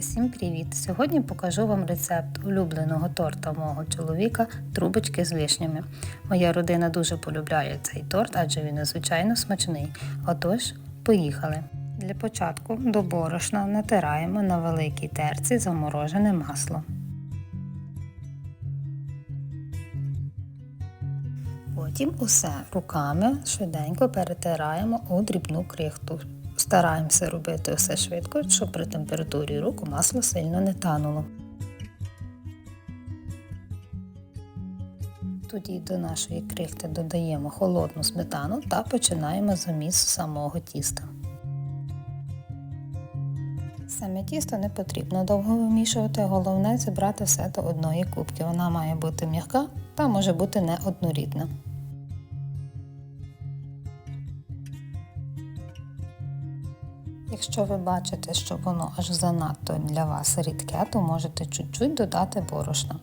Усім привіт! Сьогодні покажу вам рецепт улюбленого торта мого чоловіка трубочки з вишнями. Моя родина дуже полюбляє цей торт, адже він надзвичайно смачний. Отож, поїхали! Для початку до борошна натираємо на великій терці заморожене масло. Потім усе руками швиденько перетираємо у дрібну крихту. Стараємося робити все швидко, щоб при температурі рук масло сильно не тануло. Тоді до нашої крихти додаємо холодну сметану та починаємо заміс самого тіста. Саме тісто не потрібно довго вимішувати, головне зібрати все до одної кубки. Вона має бути м'яка та може бути не Якщо ви бачите, що воно аж занадто для вас рідке, то можете чуть-чуть додати борошна.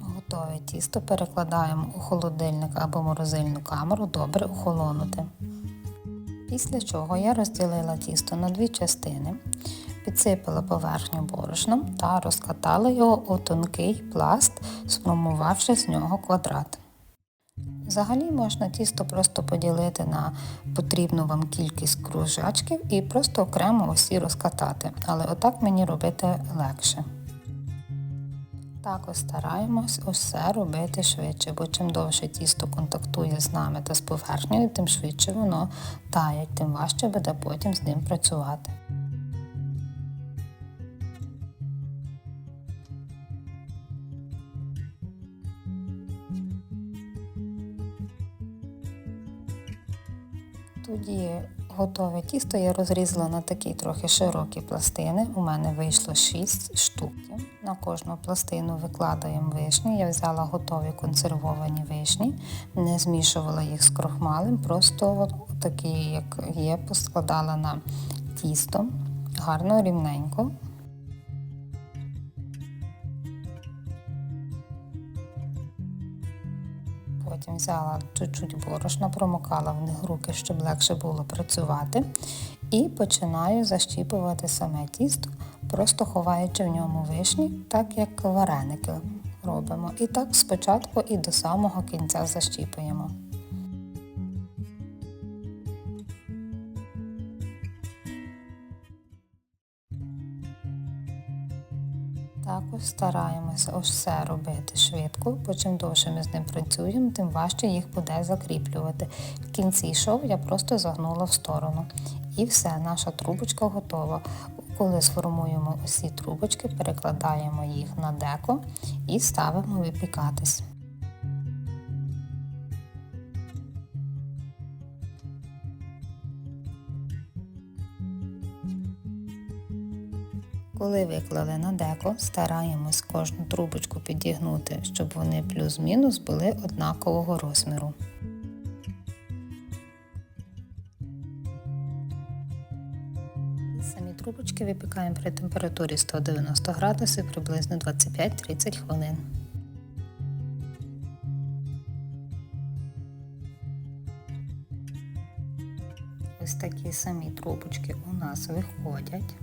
Готове тісто перекладаємо у холодильник або морозильну камеру добре охолонути. Після чого я розділила тісто на дві частини, підсипала поверхню борошном та розкатала його у тонкий пласт, сформувавши з нього квадрат. Взагалі можна тісто просто поділити на потрібну вам кількість кружачків і просто окремо усі розкатати, але отак мені робити легше. Також стараємось усе робити швидше, бо чим довше тісто контактує з нами та з поверхнею, тим швидше воно тає, тим важче буде потім з ним працювати. Тоді готове тісто я розрізала на такі трохи широкі пластини. У мене вийшло 6 штук. На кожну пластину викладаємо вишні. Я взяла готові консервовані вишні, не змішувала їх з крохмалем, просто такі, як є, поскладала на тісто гарно рівненько. Потім взяла чуть-чуть борошна, промокала в них руки, щоб легше було працювати. І починаю защіпувати саме тісто, просто ховаючи в ньому вишні, так як вареники робимо. І так спочатку і до самого кінця защіпуємо. Також стараємося все робити швидко, бо чим довше ми з ним працюємо, тим важче їх буде закріплювати. В кінці шов я просто загнула в сторону. І все, наша трубочка готова. Коли сформуємо усі трубочки, перекладаємо їх на деко і ставимо випікатись. Коли виклали на деко, стараємось кожну трубочку підігнути, щоб вони плюс-мінус були однакового розміру. Самі трубочки випікаємо при температурі 190 градусів приблизно 25-30 хвилин. Ось такі самі трубочки у нас виходять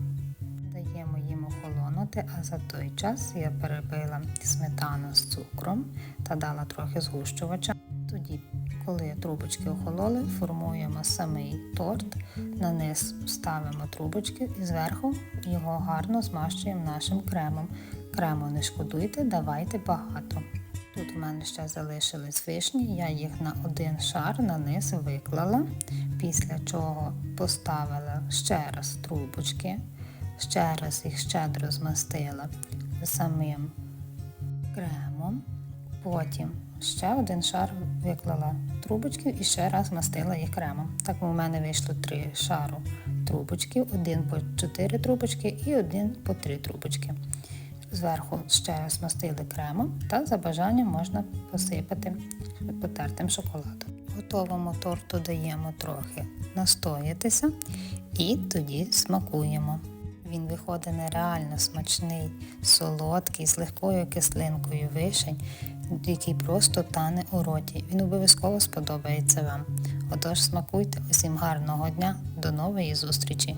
даємо їм охолонути, а за той час я перебила сметану з цукром та дала трохи згущувача. Тоді, коли трубочки охололи, формуємо самий торт, на низ ставимо трубочки і зверху його гарно змащуємо нашим кремом. Крему не шкодуйте, давайте багато. Тут у мене ще залишились вишні, я їх на один шар на низ виклала, після чого поставила ще раз трубочки. Ще раз їх щедро змастила самим кремом. Потім ще один шар виклала трубочки і ще раз змастила їх кремом. Так у мене вийшло три шару трубочки, один по чотири трубочки і один по три трубочки. Зверху ще раз змастили кремом та за бажанням можна посипати потертим шоколадом. Готовому торту даємо трохи настоятися і тоді смакуємо. Він виходить нереально смачний, солодкий, з легкою кислинкою вишень, який просто тане у роті. Він обов'язково сподобається вам. Отож, смакуйте усім гарного дня, до нової зустрічі!